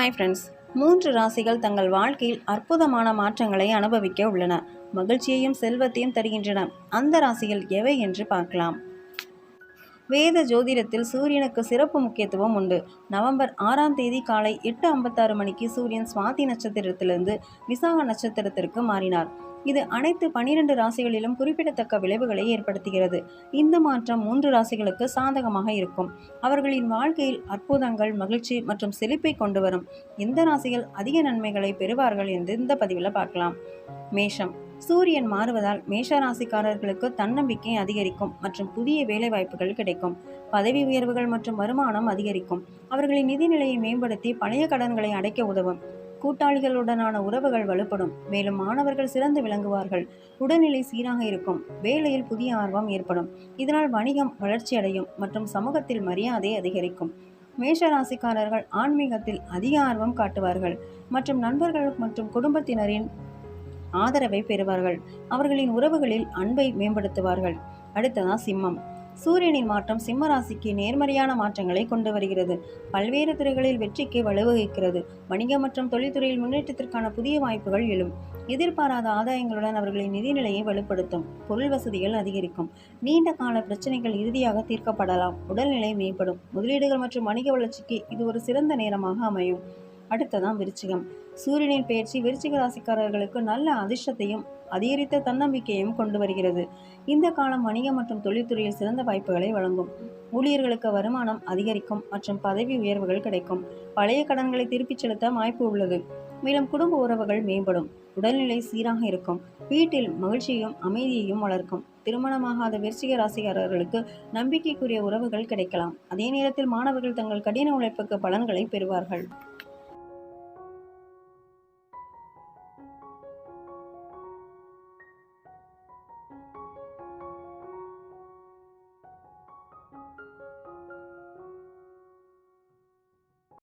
Hi friends மூன்று ராசிகள் தங்கள் வாழ்க்கையில் அற்புதமான மாற்றங்களை அனுபவிக்க உள்ளன. மகிழ்ச்சியையும் செல்வத்தையும் தருகின்றன. அந்த ராசிகள் எவை என்று பார்க்கலாம். வேத ஜோதிடத்தில் சூரியனுக்கு சிறப்பு முக்கியத்துவம் உண்டு. நவம்பர் ஆறாம் தேதி காலை எட்டு ஐம்பத்தாறு மணிக்கு சூரியன் சுவாதி நட்சத்திரத்திலிருந்து விசாக நட்சத்திரத்திற்கு மாறினார். இது அனைத்து பனிரெண்டு ராசிகளிலும் குறிப்பிடத்தக்க விளைவுகளை ஏற்படுத்துகிறது. இந்த மாற்றம் மூன்று ராசிகளுக்கு சாதகமாக இருக்கும். அவர்களின் வாழ்க்கையில் அற்புதங்கள் மகிழ்ச்சி மற்றும் செழிப்பை கொண்டு வரும். எந்த ராசிகள் அதிக நன்மைகளை பெறுவார்கள் என்று இந்த பதிவில் பார்க்கலாம். மேஷம். சூரியன் மாறுவதால் மேஷராசிக்காரர்களுக்கு தன்னம்பிக்கை அதிகரிக்கும் மற்றும் புதிய வேலைவாய்ப்புகள் கிடைக்கும். பதவி உயர்வுகள் மற்றும் வருமானம் அதிகரிக்கும். அவர்களின் நிதிநிலையை மேம்படுத்தி பழைய கடன்களை அடைக்க உதவும். கூட்டாளிகளுடனான உறவுகள் வலுப்படும். மேலும் மாணவர்கள் சிறந்து விளங்குவார்கள். உடல்நிலை சீராக இருக்கும். வேலையில் புதிய ஆர்வம் ஏற்படும். இதனால் வணிகம் வளர்ச்சியடையும் மற்றும் சமூகத்தில் மரியாதை அதிகரிக்கும். மேஷராசிக்காரர்கள் ஆன்மீகத்தில் அதிக ஆர்வம் காட்டுவார்கள். மற்றும் நண்பர்கள் மற்றும் குடும்பத்தினரின் ஆதரவை பெறுவார்கள். அவர்களின் உறவுகளில் அன்பை மேம்படுத்துவார்கள். அடுத்ததா சிம்மம். சூரியனின் மாற்றம் சிம்ம ராசிக்கு நேர்மறையான மாற்றங்களை கொண்டு வருகிறது. பல்வேறு துறைகளில் வெற்றிக்கு வலுவகுக்கிறது வணிக மற்றும் தொழில்துறையில் முன்னேற்றத்திற்கான புதிய வாய்ப்புகள் எழும். எதிர்பாராத ஆதாயங்களுடன் அவர்களின் நிதிநிலையை வலுப்படுத்தும். பொருள் வசதிகள் அதிகரிக்கும். நீண்ட கால பிரச்சனைகள் இறுதியாக தீர்க்கப்படலாம். உடல்நிலை மேம்படும். முதலீடுகள் மற்றும் வணிக வளர்ச்சிக்கு இது ஒரு சிறந்த நேரமாக அமையும். அடுத்ததான் விருச்சிகம். சூரியனின் பயிற்சி விருச்சிக ராசிக்காரர்களுக்கு நல்ல அதிர்ஷ்டத்தையும் அதிகரித்த தன்னம்பிக்கையும் கொண்டு வருகிறது. இந்த காலம் வணிக மற்றும் தொழில்துறையில் சிறந்த வாய்ப்புகளை வழங்கும். ஊழியர்களுக்கு வருமானம் அதிகரிக்கும் மற்றும் பதவி உயர்வுகள் கிடைக்கும். பழைய கடன்களை திருப்பிச் செலுத்த வாய்ப்பு உள்ளது. மேலும் குடும்ப உறவுகள் மேம்படும். உடல்நிலை சீராக இருக்கும். வீட்டில் மகிழ்ச்சியையும் அமைதியையும் வளர்க்கும். திருமணமாகாத விருச்சிக ராசிக்காரர்களுக்கு நம்பிக்கைக்குரிய உறவுகள் கிடைக்கலாம். அதே நேரத்தில் மாணவர்கள் தங்கள் கடின உழைப்புக்கு பலன்களை பெறுவார்கள்.